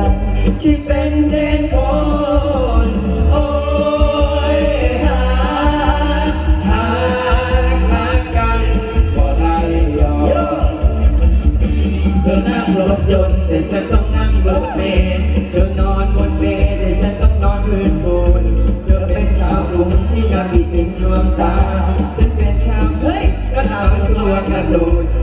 ันที่เป็นเด่นคนโอ้ยหากหากหากกันบ่ได้หรอกเธอนั่งรถยนต์แต่ฉันต้องนั่งรถเมล์เธอนอนบนเมล์แต่ฉันต้องนอนพื้นบนเธอเป็นชาวกรุงที่นอนอีกเป็นดวงตาฉันเป็นชาวเฮ้ยก็เอาตัวกระตูน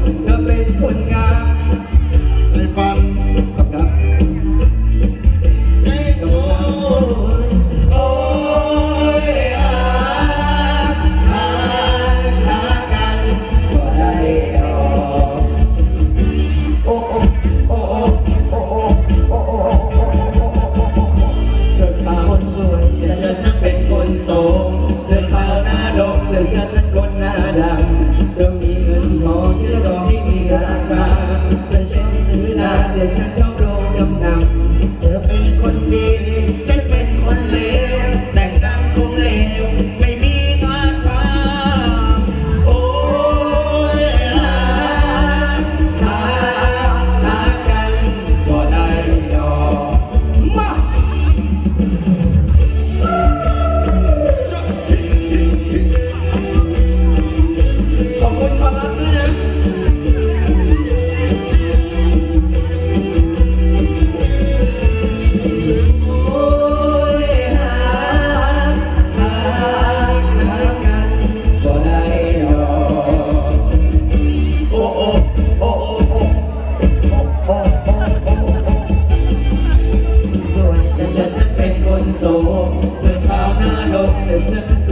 โสจนข้าวหน้าลงแต่ฉัน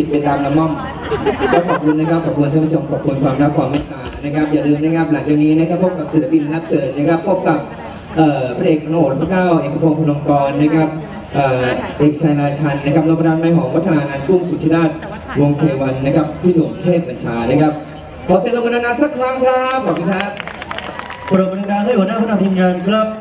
ผิดไปตามละม่อมก็ขอบคุณนะครับขอบคุณท่านผู้ชมขอบคุณความรักความเมตตานะครับ อย่าลืมนะครับ หลังจากนี้นะครับพบกับศิลปินรับเสริญนะครับ พบกับพระเอกโหนดพระเก้าเอกพงศ์พนมกรนะครับเอกชายราชันนะครับนพรัตน์ไม้หอมวัฒนานันกุ้งสุธิราชวงเทวันนะครับพี่หนุ่มเทพบัญชานะครับขอเสียงรางวัลนาสักครั้งครับขอบคุณครับโปรดบันดาลให้หัวหน้าผู้นำทีมงานครับ